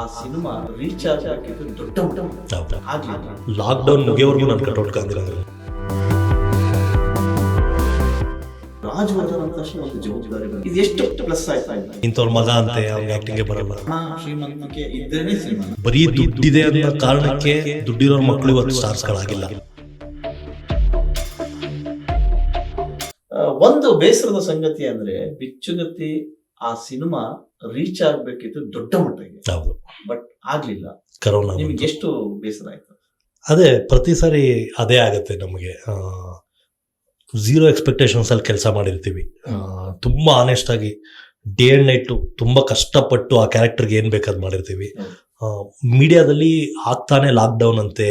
ಆ cinema reach ಆಗಬೇಕಿದ್ದು ದೊಡ್ಡ ಮಟ್ಟ ಲಾಕ್ಡೌನ್ ಮುಗಿಯೋವರೆಗೂ ನಾನು ಕಟೌಟ್ ರಾಜವರ್ಧನ್ ಅಂತ ತಕ್ಷಣ ಒಂದು ಜವಾಬ್ದಾರಿ ಬಂತು. ಇದು ಎಷ್ಟು ಪ್ಲಸ್ ಆಯ್ತಾ ಇಲ್ಲ. ಇಂಥವ್ರ ಮಗ ಅಂತೆ ಅವ್ನಿಗೆ ಆಕ್ಟಿಂಗ್ಗೆ ಬರಲ್ಲ. ಹಣ ಶ್ರೀಮಂತಿಕೆ ಇದ್ರೇನೆ ಸಿನಿಮಾ. ಬರೀ ದುಡ್ಡಿದೆ ಅನ್ನೋ ಕಾರಣಕ್ಕೆ ದುಡ್ಡಿರೋ ಮಕ್ಕಳು ಇವತ್ತು ಸ್ಟಾರ್ಸ್ಗಳಾಗಿಲ್ಲ ಗಳಾಗಿಲ್ಲ ಒಂದು ಬೇಸರದ ಸಂಗತಿ ಅಂದ್ರೆ ಬಿಚ್ಚುಗತ್ತಿ ಆ ಸಿನಿಮಾ ರೀಚ್ ಆಗಬೇಕಿತ್ತು ದೊಡ್ಡ ಮಟ್ಟಿಗೆ ಹೌದು. ಬಟ್ ಆಗ್ಲಿಲ್ಲ. ಕರೋನಾ ನಿಮ್ಗೆ ಎಷ್ಟು ಬೇಸರ ಆಯ್ತು? ಅದೇ ಪ್ರತಿ ಸಾರಿ ಅದೇ ಆಗುತ್ತೆ ನಮಗೆ. ಝೀರೋ ಎಕ್ಸ್ಪೆಕ್ಟೇಷನ್ಸ್ ಅಲ್ಲಿ ಕೆಲಸ ಮಾಡಿರ್ತೀವಿ. ತುಂಬ ಆನೆಸ್ಟ್ ಆಗಿ ಡೇ ಅಂಡ್ ನೈಟ್ ತುಂಬ ಕಷ್ಟಪಟ್ಟು ಆ ಕ್ಯಾರೆಕ್ಟರ್ಗೆ ಏನ್ ಬೇಕಾದ್ ಮಾಡಿರ್ತೀವಿ. ಮೀಡಿಯಾದಲ್ಲಿ ಆಗ್ತಾನೆ ಲಾಕ್ಡೌನ್ ಅಂತೆ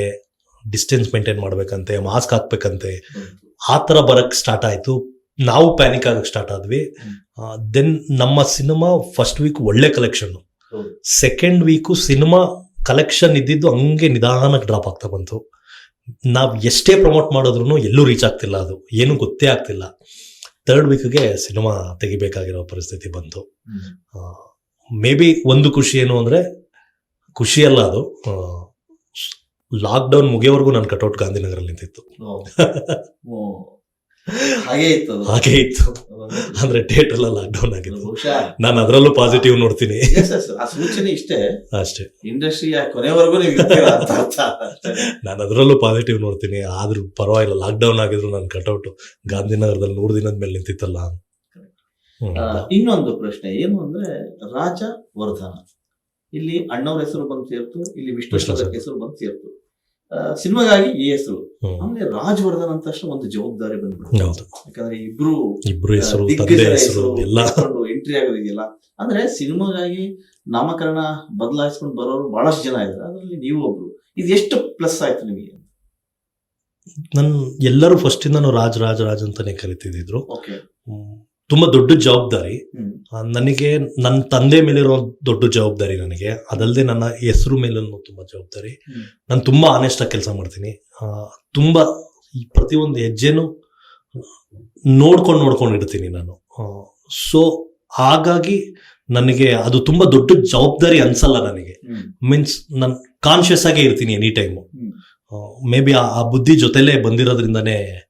ಡಿಸ್ಟೆನ್ಸ್ ಮೇಂಟೈನ್ ಮಾಡ್ಬೇಕಂತೆ ಮಾಸ್ಕ್ ಹಾಕ್ಬೇಕಂತೆ ಆ ಥರ ಬರಕ್ಕೆ ಸ್ಟಾರ್ಟ್ ಆಯ್ತು. ನಾವು ಪ್ಯಾನಿಕ್ ಆಗಕ್ಕೆ ಸ್ಟಾರ್ಟ್ ಆದ್ವಿ. ದೆನ್ ನಮ್ಮ ಸಿನಿಮಾ ಫಸ್ಟ್ ವೀಕ್ ಒಳ್ಳೆ collection second week cinema collection ಇದ್ದಿದ್ದು ಹಂಗೆ ನಿಧಾನಕ್ಕೆ ಡ್ರಾಪ್ ಆಗ್ತಾ ಬಂತು. ನಾವು ಎಷ್ಟೇ ಪ್ರಮೋಟ್ ಮಾಡಿದ್ರು ಎಲ್ಲೂ ರೀಚ್ ಆಗ್ತಿಲ್ಲ ಅದು. ಏನು ಗೊತ್ತೇ ಆಗ್ತಿಲ್ಲ. ತರ್ಡ್ ವೀಕ್ಗೆ ಸಿನಿಮಾ ತೆಗಿಬೇಕಾಗಿರೋ ಪರಿಸ್ಥಿತಿ ಬಂತು. ಮೇ ಬಿ ಒಂದು ಖುಷಿ ಏನು ಅಂದರೆ ಖುಷಿಯಲ್ಲ ಅದು. ಲಾಕ್ಡೌನ್ ಮುಗಿಯೋವರೆಗೂ ನಾನು ಕಟೌಟ್ ಗಾಂಧಿನಗರಲ್ಲಿ ನಿಂತಿತ್ತು. ಹಾಗೆ ಇತ್ತು. ಹಾಗೆ ಇತ್ತು. ಅಂದ್ರೆ ಡೇಟ್ ಎಲ್ಲ ಲಾಕ್ಡೌನ್ ಆಗಿತ್ತು. ಬಹುಶಃ. ನಾನು ಅದರಲ್ಲೂ ಪಾಸಿಟಿವ್ ನೋಡ್ತೀನಿ. ಆ ಸೂಚನೆ ಇಷ್ಟೇ. ಅಷ್ಟೇ. ಇಂಡಸ್ಟ್ರಿಯ ಕೊನೆವರೆಗೂ ನಾನು ಅದರಲ್ಲೂ ಪಾಸಿಟಿವ್ ನೋಡ್ತೀನಿ. ಆದ್ರೂ ಪರವಾಗಿಲ್ಲ. ಲಾಕ್ಡೌನ್ ಆಗಿದ್ರು ನಾನು ಕಟ್ಔಟ್ ಗಾಂಧಿನಗರದಲ್ಲಿ ನೂರು ದಿನದ ಮೇಲೆ ನಿಂತಿತ್ತಲ್ಲ. ಇನ್ನೊಂದು ಪ್ರಶ್ನೆ. ಏನು ಅಂದ್ರೆ ರಾಜ ವರ್ಧನ ಇಲ್ಲಿ ಅಣ್ಣವ್ರ ಹೆಸರು ಬಂದು ಸೇರ್ತು ಇಲ್ಲಿ ವಿಷ್ಣು ಹೆಸರು ಬಂದು ಸೇರ್ತು. ಸಿನಿಮಾಗಾಗಿ ಈ ಹೆಸರು. ಆಮೇಲೆ ರಾಜವರ್ಧನ್ ಅಂತ ತಕ್ಷಣ ಒಂದು ಜವಾಬ್ದಾರಿ ಬಂದ್ಬಿಡ್ತು ಯಾಕಂದ್ರೆ ಇಬ್ರು ಇಬ್ರು ಹೆಸರು ಎಂಟ್ರಿ ಆಗೋದಿದೆಯಲ್ಲ. ಅಂದ್ರೆ ಸಿನಿಮಾಗಾಗಿ ನಾಮಕರಣ ಬದಲಾಯಿಸ್ಕೊಂಡು ಬರೋರು ಬಹಳಷ್ಟು ಜನ ಇದ್ದಾರೆ. ಅದರಲ್ಲಿ ನೀವು ಒಬ್ರು. ಇದು ಎಷ್ಟು ಪ್ಲಸ್ ಆಯ್ತು ನಿಮಗೆ? ನನ್ ಎಲ್ಲರೂ ಫಸ್ಟ್ ನಾನು ರಾಜ್ ರಾಜ್ ರಾಜ್ ಅಂತಾನೆ ಕರಿತಿದ್ರು. ತುಂಬಾ ದೊಡ್ಡ ಜವಾಬ್ದಾರಿ. ಆ, ನನಗೆ ನನ್ನ ತಂದೆ ಮೇಲಿರೋ ದೊಡ್ಡ ಜವಾಬ್ದಾರಿ ನನಗೆ. ಅದಲ್ಲದೆ ನನ್ನ ಹೆಸರು ಮೇಲೂ ತುಂಬಾ ಜವಾಬ್ದಾರಿ. ಹ್ಮ್. ನಾನು ತುಂಬಾ ಆನೆಸ್ಟ್ ಆಗಿ ಕೆಲಸ ಮಾಡ್ತೀನಿ. ಆ, ತುಂಬಾ ಈ ಪ್ರತಿಯೊಂದು ಹೆಜ್ಜೆನು ನೋಡ್ಕೊಂಡು ನೋಡ್ಕೊಂಡು ಇಡ್ತೀನಿ ನಾನು. ಸೊ ಹಾಗಾಗಿ ನನಗೆ ಅದು ತುಂಬಾ ದೊಡ್ಡ ಜವಾಬ್ದಾರಿ ಅನ್ಸಲ್ಲ ನನಗೆ. ಮೀನ್ಸ್ ನಾನು ಕಾನ್ಶಿಯಸ್ ಆಗೇ ಇರ್ತೀನಿ any time hmm. Maybe ಆ ಬುದ್ಧಿ ಜೊತೆಲೇ ಬಂದಿರೋದ್ರಿಂದಾನೇ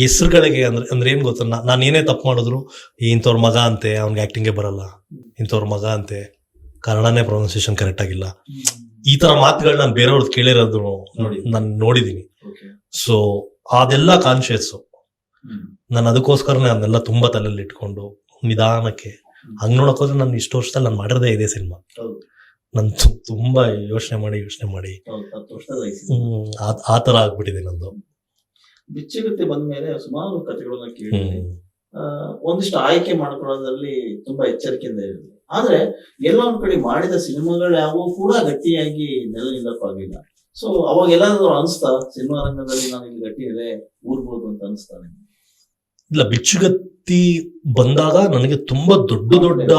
ಹೆಸರುಗಳಿಗೆ ಅಂದ್ರೆ ಅಂದ್ರೆ ಏನ್ ಗೊತ್ತ? ನಾನು ಏನೇ ತಪ್ಪು ಮಾಡಿದ್ರು ಇಂಥವ್ರ ಮಗ ಅಂತೆ ಅವ್ನಿಗೆ ಆಕ್ಟಿಂಗೇ ಬರಲ್ಲ. ಇಂಥವ್ರ ಮಗ ಅಂತೆ ಕನ್ನಡನೇ ಪ್ರೊನೌನ್ಸಿಯೇಷನ್ ಕರೆಕ್ಟ್ ಆಗಿಲ್ಲ. ಈ ತರ ಮಾತುಗಳು ನಾನು ಬೇರೆಯವ್ರದ್ದು ಕೇಳಿರೋದು ನೋಡಿ. ನಾನು ನೋಡಿದೀನಿ. ಸೊ ಅದೆಲ್ಲ ಕಾನ್ಶಿಯಸ್ ನಾನು ಅದಕ್ಕೋಸ್ಕರನೇ ಅದನ್ನೆಲ್ಲ ತುಂಬಾ ತಲೆಯಲ್ಲಿ ಇಟ್ಕೊಂಡು ನಿಧಾನಕ್ಕೆ. ಹಂಗ್ ನೋಡಕ್ ಹೋದ್ರೆ ನಾನು ಇಷ್ಟು ವರ್ಷದಲ್ಲಿ ನಾನು ಮಾಡಿರದೇ ಇದೆ ಸಿನಿಮಾ. ನಾನು ತುಂಬಾ ಯೋಚನೆ ಮಾಡಿ ಯೋಚನೆ ಮಾಡಿ. ಆ ತರ ಆಗ್ಬಿಟ್ಟಿದೆ ನಂದು. ಬಿಚ್ಚುಗತ್ತೆ ಬಂದ ಮೇಲೆ ಸುಮಾರು ಕಥೆಗಳನ್ನ ಕೇಳಿ ಒಂದಿಷ್ಟು ಆಯ್ಕೆ ಮಾಡ್ಕೊಳ್ಳೋದ್ರಲ್ಲಿ ತುಂಬಾ ಎಚ್ಚರಿಕೆಯಿಂದ ಇರುತ್ತೆ ಆದ್ರೆ ಎಲ್ಲ ಒಂದ್ ಕಡೆ ಮಾಡಿದ ಸಿನಿಮಾಗಳು ಯಾವುವು ಕೂಡ ಗಟ್ಟಿಯಾಗಿ ನೆಲೆ ನಿಲ್ಲಕ್ಕಾಗಿಲ್ಲ ಸೊ ಅವಾಗ ಎಲ್ಲಾದ್ರೂ ಅನಿಸ್ತಾ ಸಿನಿಮಾ ರಂಗದಲ್ಲಿ ನಾನು ಇಲ್ಲಿ ಗಟ್ಟಿ ಇದೆ ಊರ್ಬೋದು ಅಂತ ಅನಿಸ್ತಾ ಇಲ್ಲ ಬಿಚ್ಚುಗತ್ತಿ ಬಂದಾಗ ನನಗೆ ತುಂಬಾ ದೊಡ್ಡ ದೊಡ್ಡ.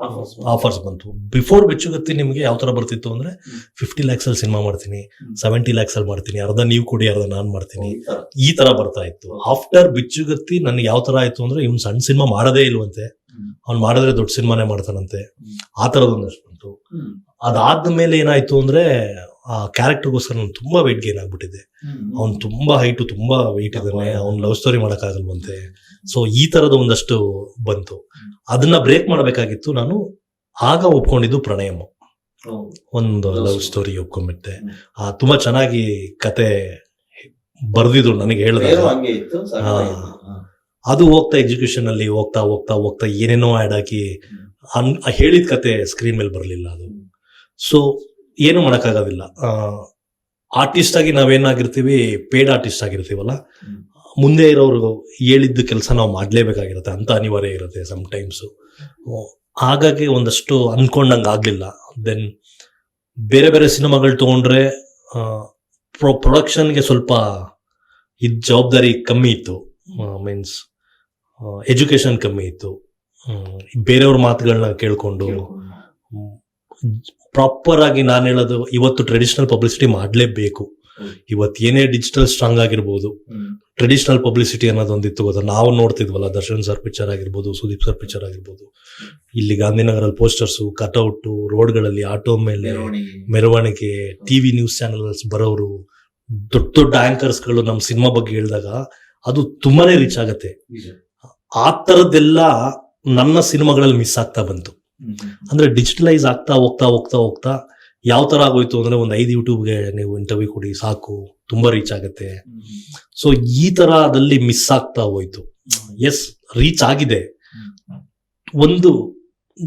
ಆಫರ್ಸ್ ಬಂತು. ಬಿಫೋರ್ ಬಿಚ್ಚುಗತ್ತಿ ನಿಮ್ಗೆ ಯಾವ ತರ ಬರ್ತಿತ್ತು ಅಂದ್ರೆ. ಫಿಫ್ಟಿ ಲ್ಯಾಕ್ಸಲ್ಲಿ ಸಿನಿಮಾ ಮಾಡ್ತೀನಿ. ಸೆವೆಂಟಿ ಲ್ಯಾಕ್ಸ್ ಅಲ್ಲಿ ಮಾಡ್ತೀನಿ ಅರ್ಧ ನೀವು ಕೊಡಿ ಅರ್ಧ ನಾನು ಮಾಡ್ತೀನಿ. ಈ ತರ. ಬರ್ತಾ ಇತ್ತು. ಆಫ್ಟರ್ ಬಿಚ್ಚುಗತ್ತಿ ನನಗೆ ಯಾವ ತರ ಆಯ್ತು ಅಂದ್ರೆ ಇವ್ನು ಸಣ್ಣ ಸಿನಿಮಾ ಮಾಡೋದೇ ಇಲ್ವಂತೆ. ಅವ್ನ್ ಮಾಡಿದ್ರೆ ದೊಡ್ಡ ಸಿನಿಮಾನೇ ಮಾಡ್ತಾನಂತೆ. ಆ ತರದೊಂದಷ್ಟು ಬಂತು. ಅದಾದ ಅದಾದ್ಮೇಲೆ ಏನಾಯ್ತು ಅಂದ್ರೆ ಆ ಕ್ಯಾರೆಕ್ಟರ್ಗೋಸ್ಕರ ನಾನು ತುಂಬ ವೆಯ್ಟ್ ಗೇನ್ ಆಗಿಬಿಟ್ಟಿದ್ದೆ ಹ್ಮ್. ಅವ್ನು ತುಂಬ ಹೈಟು ತುಂಬ ವೆಯ್ಟ್ ಇದ್ದಾನೆ. ಅವ್ನು ಲವ್ ಸ್ಟೋರಿ ಮಾಡೋಕ್ಕಾಗಲ್ವಂತೆ. ಸೊ ಈ ಥರದ ಒಂದಷ್ಟು ಬಂತು. ಅದನ್ನ ಬ್ರೇಕ್ ಮಾಡಬೇಕಾಗಿತ್ತು ನಾನು ಆಗ ಒಪ್ಕೊಂಡಿದ್ದು ಪ್ರಣಯಮ್ಮ. ಒಂದು ಲವ್ ಸ್ಟೋರಿ ಒಪ್ಕೊಂಡ್ಬಿಟ್ಟೆ. ಆ ತುಂಬ ಚೆನ್ನಾಗಿ ಕತೆ ಬರೆದಿದ್ರು ನನಗೆ ಬೇರೆ ಹೇಳಿದಾಗ ಹಂಗೆ ಇತ್ತು ಸಖತ್ತಾಗಿತ್ತು. ಹಾ. ಅದು ಹೋಗ್ತಾ ಎಕ್ಸಿಕ್ಯೂಷನ್ ಅಲ್ಲಿ ಹೋಗ್ತಾ ಹೋಗ್ತಾ ಹೋಗ್ತಾ ಏನೇನೋ ಆ್ಯಡ್ ಹಾಕಿ ಅನ್- ಹೇಳಿದ ಕತೆ ಸ್ಕ್ರೀನ್ ಮೇಲೆ ಬರಲಿಲ್ಲ ಅದು. ಸೊ ಏನು ಮಾಡೋಕ್ಕಾಗೋದಿಲ್ಲ. ಆರ್ಟಿಸ್ಟ್ ಆಗಿ ನಾವೇನಾಗಿರ್ತೀವಿ ಪೇಡ್ ಆರ್ಟಿಸ್ಟ್ ಆಗಿರ್ತೀವಲ್ಲ ಮುಂದೆ ಇರೋರು ಹೇಳಿದ್ದು ಕೆಲಸ ನಾವು ಮಾಡಲೇಬೇಕಾಗಿರುತ್ತೆ ಅಂತ ಅನಿವಾರ್ಯ ಇರುತ್ತೆ ಸಮ್ ಟೈಮ್ಸು ಹಾಗಾಗಿ ಒಂದಷ್ಟು ಅನ್ಕೊಂಡಂಗೆ ಆಗಲಿಲ್ಲ. ದೆನ್ ಬೇರೆ ಬೇರೆ ಸಿನಿಮಾಗಳು ತೊಗೊಂಡ್ರೆ ಪ್ರೊ ಪ್ರೊಡಕ್ಷನ್ಗೆ ಸ್ವಲ್ಪ ಇದು ಜವಾಬ್ದಾರಿ ಕಮ್ಮಿ ಇತ್ತು. ಮೀನ್ಸ್ ಎಜುಕೇಷನ್ ಕಮ್ಮಿ ಇತ್ತು. ಬೇರೆಯವ್ರ ಮಾತುಗಳನ್ನ ಕೇಳ್ಕೊಂಡು. ಪ್ರಾಪರ್ ಆಗಿ ನಾನು ಹೇಳೋದು ಇವತ್ತು ಟ್ರೆಡಿಷನಲ್ ಪಬ್ಲಿಸಿಟಿ ಮಾಡಲೇಬೇಕು. ಇವತ್ತು ಏನೇ ಡಿಜಿಟಲ್ ಸ್ಟ್ರಾಂಗ್ ಆಗಿರ್ಬೋದು. ಟ್ರೆಡಿಷನಲ್ ಪಬ್ಲಿಸಿಟಿ ಅನ್ನೋದೊಂದಿತ್ತು ಗೊತ್ತಾ ನಾವು ನೋಡ್ತಿದ್ವಲ್ಲ ದರ್ಶನ್ ಸರ್ ಪಿಕ್ಚರ್ ಆಗಿರ್ಬೋದು ಸುದೀಪ್ ಸರ್ ಪಿಕ್ಚರ್ ಆಗಿರ್ಬೋದು ಇಲ್ಲಿ ಗಾಂಧಿನಗರಲ್ಲಿ ಪೋಸ್ಟರ್ಸು ಕಟೌಟು ರೋಡ್ಗಳಲ್ಲಿ ಆಟೋ ಮೇಲೆ ಮೆರವಣಿಗೆ ಟಿವಿ ನ್ಯೂಸ್ ಚಾನೆಲ್ಸ್ ಬರೋರು ದೊಡ್ಡ ದೊಡ್ಡ ಆಂಕರ್ಸ್ಗಳು ನಮ್ಮ ಸಿನಿಮಾ ಬಗ್ಗೆ ಹೇಳಿದಾಗ ಅದು ತುಂಬಾನೇ ರೀಚ್ ಆಗತ್ತೆ ಆ ತರದ್ದೆಲ್ಲ ನನ್ನ ಸಿನಿಮಾಗಳಲ್ಲಿ ಮಿಸ್ ಆಗ್ತಾ ಬಂತು. ಅಂದ್ರೆ ಡಿಜಿಟಲೈಸ್ ಆಗ್ತಾ ಹೋಗ್ತಾ ಹೋಗ್ತಾ ಹೋಗ್ತಾ ಯಾವ ತರ ಆಗೋಯ್ತು ಅಂದ್ರೆ ಒಂದು ಐದು ಯೂಟ್ಯೂಬ್ಗೆ ನೀವು ಇಂಟರ್ವ್ಯೂ ಕೊಡಿ ಸಾಕು ತುಂಬಾ ರೀಚ್ ಆಗುತ್ತೆ. ಸೊ ಈ ತರದಲ್ಲಿ ಮಿಸ್ ಆಗ್ತಾ ಹೋಯ್ತು. ಎಸ್ ರೀಚ್ ಆಗಿದೆ. ಒಂದು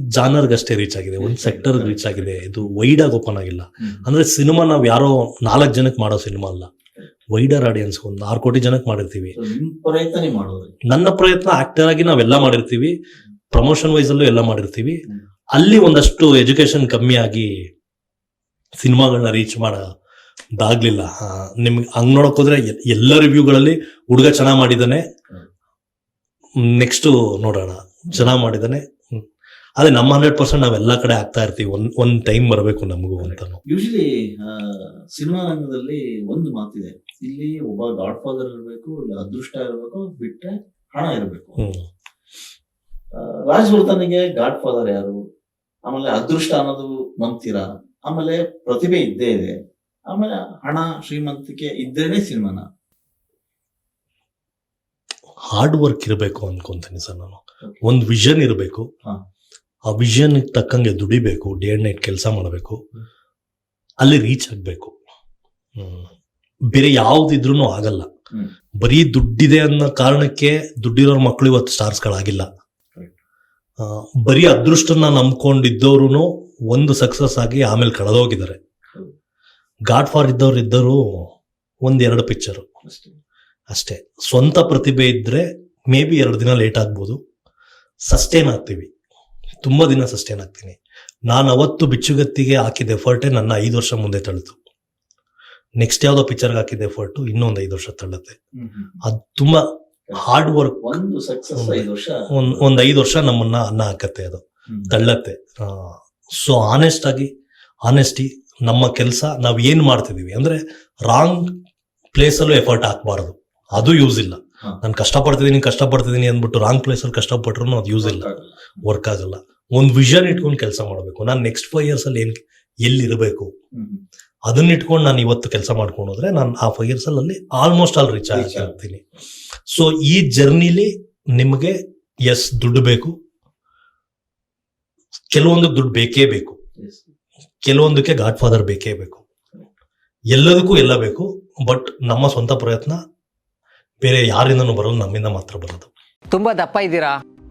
ಜಾನರ್ಗಷ್ಟೇ ರೀಚ್ ಆಗಿದೆ. ಒಂದು ಸೆಕ್ಟರ್ ರೀಚ್ ಆಗಿದೆ. ಇದು ವೈಡ್ ಆಗಿ ಓಪನ್ ಆಗಿಲ್ಲ. ಅಂದ್ರೆ ಸಿನಿಮಾ ನಾವ್ ಯಾರೋ ನಾಲ್ಕು ಜನಕ್ಕೆ ಮಾಡೋ ಸಿನಿಮಾ ಅಲ್ಲ. ವೈಡರ್ ಆಡಿಯನ್ಸ್ ಒಂದು ಆರು ಕೋಟಿ ಜನಕ್ಕೆ ಮಾಡಿರ್ತೀವಿ. ನನ್ನ ಪ್ರಯತ್ನ ಆಕ್ಟರ್ ಆಗಿ ನಾವೆಲ್ಲ ಮಾಡಿರ್ತೀವಿ. ಪ್ರಮೋಷನ್ ವೈಸ್ ಅಲ್ಲೂ ಎಲ್ಲ ಮಾಡಿರ್ತೀವಿ. ಅಲ್ಲಿ ಒಂದಷ್ಟು ಎಜುಕೇಶನ್ ಕಮ್ಮಿ ಆಗಿ ಸಿನಿಮಾಗಳನ್ನ ರೀಚ್ ಮಾಡೋದಾಗ್ಲಿಲ್ಲ ನಿಮ್ಗೆ ಹಂಗ್ ನೋಡಕ್ ಹೋದ್ರೆ ಎಲ್ಲ ರಿವ್ಯೂಗಳಲ್ಲಿ ಹುಡುಗ ಚೆನ್ನಾಗ್ ಮಾಡಿದಾನೆ ನೆಕ್ಸ್ಟ್ ನೋಡೋಣ. ಚೆನ್ನಾಗ್ ಮಾಡಿದಾನೆ. ಅದೇ ನಮ್ಮ ಹಂಡ್ರೆಡ್ ಪರ್ಸೆಂಟ್ ನಾವೆಲ್ಲ ಕಡೆ ಆಗ್ತಾ ಇರ್ತೀವಿ. ಒಂದ್ ಒಂದ್ ಟೈಮ್ ಬರಬೇಕು ನಮಗೂ ಅಂತ ಯೂಶಲಿ ಸಿನಿಮಾ ರಂಗದಲ್ಲಿ ಒಂದು ಮಾತಿದೆ. ಇಲ್ಲಿ ಒಬ್ಬ ಗಾಡ್ ಫಾದರ್ ಇರಬೇಕು ಇಲ್ಲ ಅದೃಷ್ಟ ಇರಬೇಕು ಬಿಟ್ರೆ ಹಣ ಇರಬೇಕು. ಹ್ಮ್ ರಾಜ್ ವರ್ಧನ್ಗೆ ಗಾಡ್ ಫಾದರ್ ಯಾರು? ಆಮೇಲೆ ಅದೃಷ್ಟ ಅನ್ನೋದು ನಂಬ್ತೀರಾ? ಆಮೇಲೆ ಪ್ರತಿಭೆ ಇದ್ದೇ ಇದೆ. ಆಮೇಲೆ ಹಣ ಶ್ರೀಮಂತಿಕೆ ಇದ್ದೇನೆ ಸಿನಿಮಾನ. ಹಾರ್ಡ್ ವರ್ಕ್ ಇರಬೇಕು ಅನ್ಕೊಂತೀನಿ ಸರ್ ನಾನು. ಒಂದು ವಿಷನ್ ಇರಬೇಕು. ಆ ವಿಷನ್ ತಕ್ಕಂಗೆ ದುಡಿಬೇಕು ಡೇ ಅಂಡ್ ನೈಟ್ ಕೆಲಸ ಮಾಡಬೇಕು. ಅಲ್ಲಿ ರೀಚ್ ಆಗ್ಬೇಕು. ಹ್ಮ್. ಬೇರೆ ಯಾವ್ದಿದ್ರು ಆಗಲ್ಲ. ಬರೀ ದುಡ್ಡಿದೆ ಅನ್ನೋ ಕಾರಣಕ್ಕೆ ದುಡ್ಡಿರೋರ್ ಮಕ್ಕಳು ಇವತ್ತು ಸ್ಟಾರ್ಸ್ಗಳಾಗಿಲ್ಲ ಬರೀ ಅದೃಷ್ಟನ ನಂಬ್ಕೊಂಡಿದ್ದವ್ರು ಒಂದು ಸಕ್ಸಸ್ ಆಗಿ ಆಮೇಲೆ ಕಳೆದೋಗಿದ್ದಾರೆ. ಗಾಡ್ ಫಾರ್ ಇದ್ದವ್ರು ಇದ್ದರು ಒಂದೆರಡು ಪಿಕ್ಚರ್ ಅಷ್ಟೇ. ಅಷ್ಟೇ ಸ್ವಂತ ಪ್ರತಿಭೆ ಇದ್ದರೆ ಮೇ ಬಿ ಎರಡು ದಿನ ಲೇಟ್ ಆಗ್ಬೋದು. ಸಸ್ಟೇನ್ ಆಗ್ತೀವಿ. ತುಂಬಾ ದಿನ ಸಸ್ಟೇನ್ ಆಗ್ತೀನಿ. ನಾನು ಅವತ್ತು ಬಿಚ್ಚುಗತ್ತಿಗೆ ಹಾಕಿದ ಎಫರ್ಟೇ ನನ್ನ ಐದು ವರ್ಷ ಮುಂದೆ ತಳ್ಳಿತು ನೆಕ್ಸ್ಟ್ ಯಾವುದೋ ಪಿಕ್ಚರ್ಗೆ ಹಾಕಿದ ಎಫರ್ಟು ಇನ್ನೊಂದು ಐದು ವರ್ಷ ತಳ್ಳುತ್ತೆ. ಅದು ತುಂಬಾ ಹಾರ್ಡ್ ವರ್ಕ್ ಒಂದು ಸಕ್ಸಸ್. ಐದು ವರ್ಷ ಒಂದ್ ಒಂದ್ ಐದು ವರ್ಷ ನಮ್ಮನ್ನ ಅನ್ನ ಹಾಕತ್ತೆ ಅದು. ತಳ್ಳತ್ತೆ. ಸೊ ಆನೆಸ್ಟ್ ಆಗಿ ಆನೆಸ್ಟಿ ನಮ್ಮ ಕೆಲಸ ನಾವ್ ಏನ್ ಮಾಡ್ತಿದೀವಿ ಅಂದ್ರೆ ರಾಂಗ್ ಪ್ಲೇಸಲ್ಲೂ ಎಫರ್ಟ್ ಹಾಕ್ಬಾರ್ದು. ಅದು ಯೂಸ್ ಇಲ್ಲ. ನಾನು ಕಷ್ಟಪಡ್ತಿದ್ದೀನಿ ಕಷ್ಟಪಡ್ತಿದ್ದೀನಿ ಅಂದ್ಬಿಟ್ಟು ರಾಂಗ್ ಪ್ಲೇಸ್ ಅಲ್ಲಿ ಕಷ್ಟಪಟ್ರು ಅದು ಯೂಸ್ ಇಲ್ಲ. ವರ್ಕ್ ಆಗಲ್ಲ. ಒಂದು ವಿಷನ್ ಇಟ್ಕೊಂಡು ಕೆಲಸ ಮಾಡಬೇಕು. ನಾನು ನೆಕ್ಸ್ಟ್ ಫೈವ್ ಇಯರ್ಸ್ ಅಲ್ಲಿ ಏನ್ ಎಲ್ಲಿ ಇರಬೇಕು ಹ್ಮ್. ಹ್ಮ್. ಅದನ್ನ ಇಟ್ಕೊಂಡು ನಾನು ಇವತ್ತು ಕೆಲಸ ಮಾಡ್ಕೊಂಡು ಹೋದ್ರೆ ನಾನು ಆ ಫೈವ್ ಇಯರ್ಸ್ ಅಲ್ಲಿ ಆಲ್ಮೋಸ್ಟ್ ಆಲ್ ರೀಚ್ ಆಗ್ತೀನಿ. ಸೊ ಈ ಜರ್ನಿಲಿ ನಿಮಗೆ ಎಸ್ ದುಡ್ಡು ಬೇಕು. ಕೆಲವೊಂದು ದುಡ್ಡು ಬೇಕೇ ಬೇಕು. ಕೆಲವೊಂದಕ್ಕೆ ಗಾಡ್ ಫಾದರ್ ಬೇಕೇ ಬೇಕು. ಎಲ್ಲದಕ್ಕೂ ಎಲ್ಲ ಬೇಕು ಬಟ್ ನಮ್ಮ ಸ್ವಂತ ಪ್ರಯತ್ನ ಬೇರೆ ಯಾರಿಂದನೂ ಬರೋದು ನಮ್ಮಿಂದ ಮಾತ್ರ ಬರೋದು. ತುಂಬಾ ದಪ್ಪ ಇದ್ದೀರಾ?